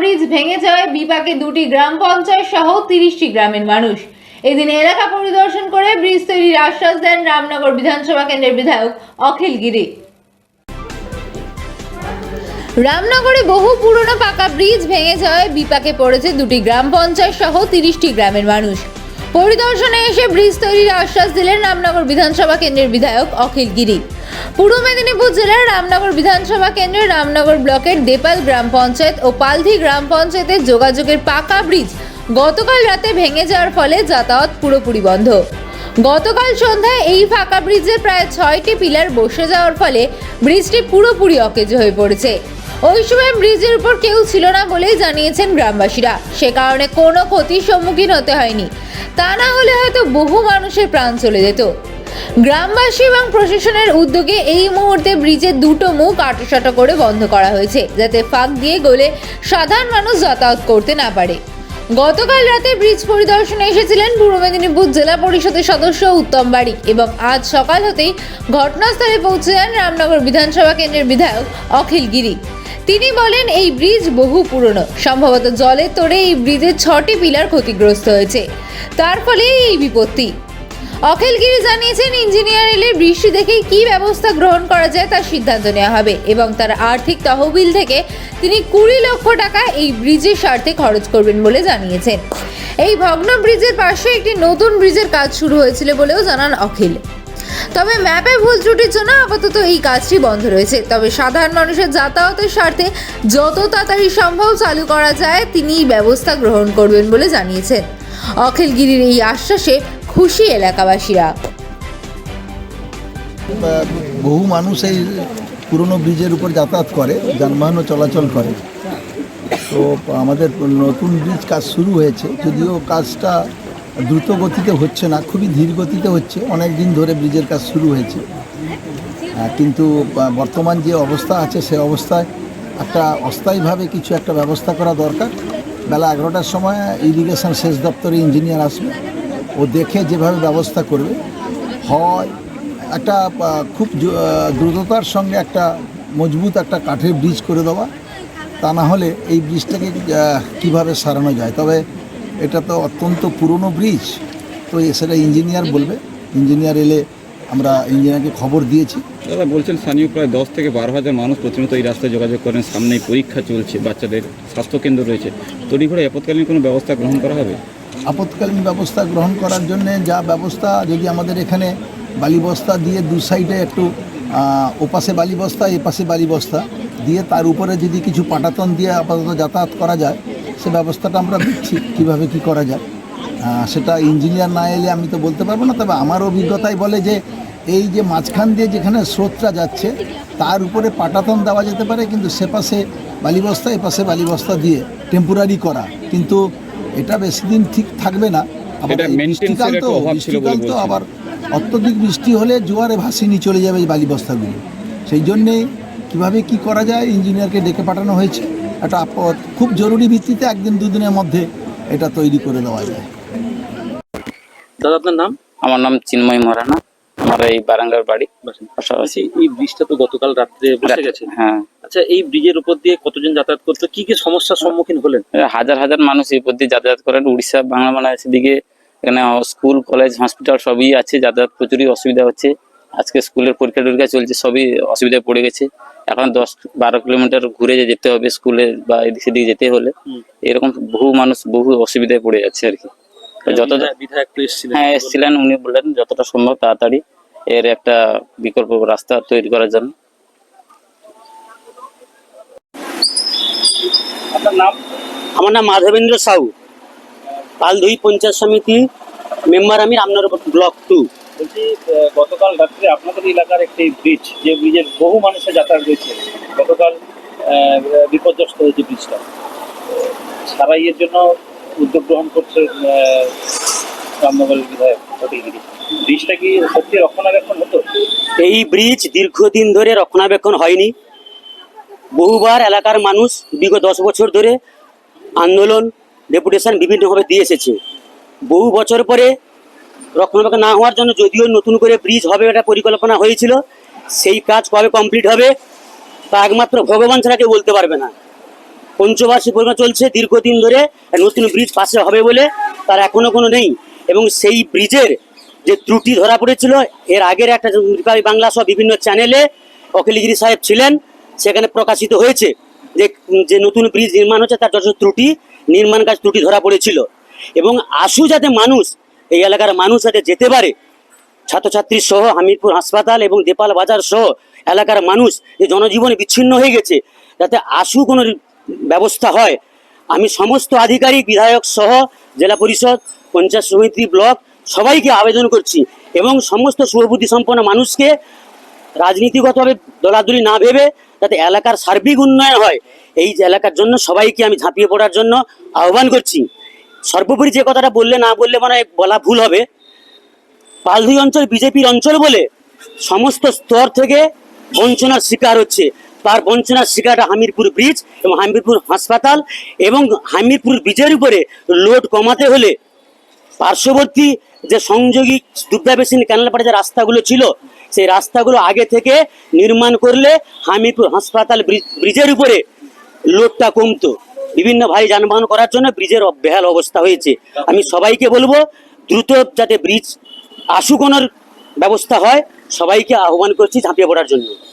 Bridge ভেঙে যাওয়ায় বিপাকে দুটি গ্রাম পঞ্চায়েত সহ তিরিশটি গ্রামের মানুষ। এদিন এলাকা পরিদর্শন করে ব্রিজ তৈরির আশ্বাস দেন রামনগর বিধানসভা কেন্দ্রের বিধায়ক অখিল গিরি। রামনগরে বহু পুরনো পাকা ব্রিজ ভেঙে যাওয়ায় বিপাকে পড়েছে দুটি গ্রাম পঞ্চায়েত সহ তিরিশটি গ্রামের মানুষ। পরিদর্শনে এসে ব্রিজ তৈরির আশ্বাস দিলেন রামনগর বিধানসভা কেন্দ্রের বিধায়ক অখিল গিরি। পূর্ব মেদিনীপুর জেলার রামনগর বিধানসভা কেন্দ্রের রামনগর ব্লকের দেপাল গ্রাম পঞ্চায়েত ও পালধি গ্রাম পঞ্চায়েতের যোগাযোগের পাকা ব্রিজ গতকাল রাতে ভেঙে যাওয়ার ফলে যাতায়াত পুরোপুরি বন্ধ। গতকাল সন্ধ্যায় এই ফাঁকা ব্রিজে প্রায় ছয়টি পিলার বসে যাওয়ার ফলে ব্রিজটি পুরোপুরি অকেজ হয়ে পড়েছে। ওই সময় ব্রিজের উপর কেউ ছিল না বলেই জানিয়েছেন গ্রামবাসীরা। সে কারণে কোনো ক্ষতির সম্মুখীন হতে হয়নি। তা না হলে হয়তো বহু মানুষের প্রাণ চলে যেত। গ্রামবাসী এবং প্রশাসনের উদ্যোগে এই মুহূর্তে ব্রিজের দুটো মুখ আটোসাটো করে বন্ধ করা হয়েছে, যাতে ফাঁক দিয়ে গলে সাধারণ মানুষ যাতায়াত করতে না পারে। গতকাল রাতে ব্রিজ পরিদর্শনে এসেছিলেন পূর্ব মেদিনীপুর জেলা পরিষদের সদস্য উত্তম বাড়ি এবং আজ সকাল হতেই ঘটনাস্থলে পৌঁছে রামনগর বিধানসভা কেন্দ্রের বিধায়ক অখিল গিরি। তিনি বলেন, এই ব্রিজ বহু পুরনো। সম্ভবত জলের তোড়ে এই ব্রিজের ছটি পিলার ক্ষতিগ্রস্ত হয়েছে। তার ফলে এই বিপত্তি। অখিলগিরি জানিয়েছেন, ইঞ্জিনিয়ার এলে বৃষ্টি দেখেই কি ব্যবস্থা গ্রহণ করা যায় তার সিদ্ধান্ত নেওয়া হবে এবং তার আর্থিক তহবিল থেকে তিনি কুড়ি লক্ষ টাকা এই ব্রিজের স্বার্থে খরচ করবেন বলে জানিয়েছেন। এই ভগ্ন ব্রিজের পাশে একটি নতুন ব্রিজের কাজ শুরু হয়েছিল বলেও জানান অখিল। তবে ম্যাপে ভুল ত্রুটির জন্য আপাতত এই কাজটি বন্ধ রয়েছে। তবে সাধারণ মানুষের যাতায়াতের স্বার্থে যত তাড়াতাড়ি সম্ভব চালু করা যায় তিনি ব্যবস্থা গ্রহণ করবেন বলে জানিয়েছেন। অখিলগিরির এই আশ্বাসে খুশি এলাকাবাসীরা। বহু মানুষ এই পুরনো ব্রিজের উপর যাতায়াত করে, যানবাহনও চলাচল করে। তো আমাদের নতুন ব্রিজ কাজ শুরু হয়েছে, যদিও কাজটা দ্রুত গতিতে হচ্ছে না, খুবই ধীর গতিতে হচ্ছে, অনেক দিন ধরে ব্রিজের কাজ শুরু হয়েছে। কিন্তু বর্তমান যে অবস্থা আছে, সে অবস্থায় একটা অস্থায়ীভাবে কিছু একটা ব্যবস্থা করা দরকার। বেলা এগারোটার সময় ইরিগেশন সেচ দপ্তরে ইঞ্জিনিয়ার আসবে। ও দেখে যেভাবে ব্যবস্থা করবে, হয় একটা খুব দ্রুততার সঙ্গে একটা মজবুত একটা কাঠের ব্রিজ করে দেওয়া, তা না হলে এই ব্রিজটাকে কীভাবে সারানো যায়? তবে এটা তো অত্যন্ত পুরনো ব্রিজ, তো সেটা ইঞ্জিনিয়ার বলবে। ইঞ্জিনিয়ার এলে আমরা ইঞ্জিনিয়ারকে খবর দিয়েছি। দাদা, বলছেন স্থানীয় প্রায় দশ থেকে বারো হাজার মানুষ প্রতিনিয়ত এই রাস্তায় যোগাযোগ করেন, সামনেই পরীক্ষা চলছে, বাচ্চাদের স্বাস্থ্যকেন্দ্র রয়েছে। তৈরি করে আপৎকালীন কোনো ব্যবস্থা গ্রহণ করা হবে? আপৎকালীন ব্যবস্থা গ্রহণ করার জন্য যা ব্যবস্থা, যদি আমাদের এখানে বালি বস্তা দিয়ে দু সাইডে একটু ওপাশে বালি বস্তা এপাশে বালি বস্তা দিয়ে তার উপরে যদি কিছু পাটাতন দিয়ে আপাতত যাতায়াত করা যায়, সে ব্যবস্থাটা আমরা দিচ্ছি কীভাবে কি করা যায়। সেটা ইঞ্জিনিয়ার না এলে আমি তো বলতে পারব না, তবে আমার অভিজ্ঞতাই বলে যে এই যে মাঝখান দিয়ে যেখানে স্রোতটা যাচ্ছে, তার উপরে পাটাতন দেওয়া যেতে পারে, কিন্তু সে পাশে বালি বস্তা এ পাশে বালি বস্তা দিয়ে টেম্পোরারি করা। কিন্তু এটা বেশি দিন ঠিক থাকবে না। বৃষ্টিকাল তো। আবার অত্যধিক বৃষ্টি হলে জোয়ারে ভাসিয়ে নিয়ে চলে যাবে এই বালি বস্তাগুলো সেই জন্যে কীভাবে কি করা যায় ইঞ্জিনিয়ারকে ডেকে পাঠানো হয়েছে। একটা আপদ খুব জরুরি ভিত্তিতে একদিন দুদিনের মধ্যে এটা তৈরি করে দেওয়া যায়। দাদা আপনার নাম? আমার নাম চিন্ময় মরানা। আমার এই বারাঙ্গার বাড়ি। পাশাপাশি এই ব্রিজটা তো গতকাল রাত্রে বসে গেছে। হ্যাঁ। আচ্ছা এই ব্রিজের উপর দিয়ে কতজন যাতায়াত করতো? কি কি সমস্যার সম্মুখীন হলেন? হাজার হাজার মানুষ এই উপর দিয়ে যাতায়াত করেন। উড়িষ্যা বাংলা বাংলাদেশ দিকে এখানে স্কুল কলেজ হসপিটাল সবই আছে। যাতায়াত প্রচুরই অসুবিধা হচ্ছে। আজকে স্কুলের পরীক্ষা টরীক্ষা চলছে সবই অসুবিধায় পড়ে গেছে। এখন দশ বারো কিলোমিটার ঘুরে যেতে হবে স্কুলে বা এদিক সেদিকে যেতে হলে এরকম বহু মানুষ বহু অসুবিধায় পড়ে যাচ্ছে আর কি। তো যত বিধায়ক- হ্যাঁ এসেছিলেন উনি বললেন যতটা সম্ভব তাড়াতাড়ি এর একটা বিকল্প রাস্তা তৈরি করার জন্য। আপনার নাম? আমার নাম মাধবেন্দ্র সাউ। পালধুই পঞ্চায়েত সমিতি মেম্বার আমি রামনগর ব্লক টু। বলছি আহ, গতকাল রাত্রে আপনাদের এলাকার একটি ব্রিজ যে ব্রিজের বহু মানুষের যাতায়াত রয়েছে গতকাল আহ, বিপর্যস্ত হয়েছে ব্রিজটা সারাইয়ের জন্য উদ্যোগ গ্রহণ করছে আহ, রামনগরের বিধায়ক ব্রিজটা কি সত্যি রক্ষণাবেক্ষণ হতো? এই ব্রিজ দীর্ঘদিন ধরে রক্ষণাবেক্ষণ হয়নি। বহুবার এলাকার মানুষ বিগত দশ বছর ধরে আন্দোলন, ডেপুটেশন বিভিন্নভাবে দিয়ে এসেছে। বহু বছর পরে রক্ষণাবেক্ষণ না হওয়ার জন্য যদিও নতুন করে ব্রিজ হবে একটা পরিকল্পনা হয়েছিল, সেই কাজ কবে কমপ্লিট হবে তা একমাত্র ভগবান ছাড়া কেউ বলতে পারবে না। পঞ্চবার্ষিক পরিমাণ চলছে, দীর্ঘদিন ধরে নতুন ব্রিজ পাশে হবে বলে তার এখনও কোনো নেই এবং সেই ব্রিজের যে ত্রুটি ধরা পড়েছিল, এর আগের একটা রিপাবলিক বাংলা সহ বিভিন্ন চ্যানেলে অখিলগিরি সাহেব ছিলেন, সেখানে প্রকাশিত হয়েছে যে যে নতুন ব্রিজ নির্মাণ হচ্ছে, তার যথেষ্ট ত্রুটি, নির্মাণ কাজ ত্রুটি ধরা পড়েছিল। এবং আশু যাতে মানুষ, এই এলাকার মানুষ যাতে যেতে পারে, ছাত্রছাত্রী সহ, হামিরপুর হাসপাতাল এবং দেপাল বাজার সহ এলাকার মানুষ যে জনজীবন বিচ্ছিন্ন হয়ে গেছে, যাতে আশু কোনো ব্যবস্থা হয়। আমি সমস্ত আধিকারিক, বিধায়ক সহ, জেলা পরিষদ, পঞ্চায়েত সমিতি ব্লক সবাইকে আবেদন করছি এবং সমস্ত শুভবুদ্ধি সম্পন্ন মানুষকে রাজনীতিগতভাবে দলাদলি না ভেবে যাতে এলাকার সার্বিক উন্নয়ন হয়, এই এলাকার জন্য সবাইকে আমি ঝাঁপিয়ে পড়ার জন্য আহ্বান করছি। সর্বোপরি যে কথাটা বললে না বললে মানে বলা ভুল হবে। পালধি অঞ্চল বিজেপির অঞ্চল বলে সমস্ত স্তর থেকে বঞ্চনার শিকার হচ্ছে। তার বঞ্চনার শিকারটা হামিরপুর ব্রিজ এবং হামিরপুর হাসপাতাল এবং হামিরপুর ব্রিজের উপরে লোড কমাতে হলে পার্শ্ববর্তী যে সংযোগী দুবদা বেসিন ক্যানালপাড়ে যে রাস্তাগুলো ছিল, সেই রাস্তাগুলো আগে থেকে নির্মাণ করলে হামিরপুর হাসপাতাল ব্রিজ- ব্রিজের উপরে লোডটা কমতো। বিভিন্ন ভারী যানবাহন করার জন্য ব্রিজের বেহাল অবস্থা হয়েছে। আমি সবাইকে বলব, দ্রুত যাতে ব্রিজ আশু কোনোর ব্যবস্থা হয়, সবাইকে আহ্বান করছি ঝাঁপিয়ে পড়ার জন্য।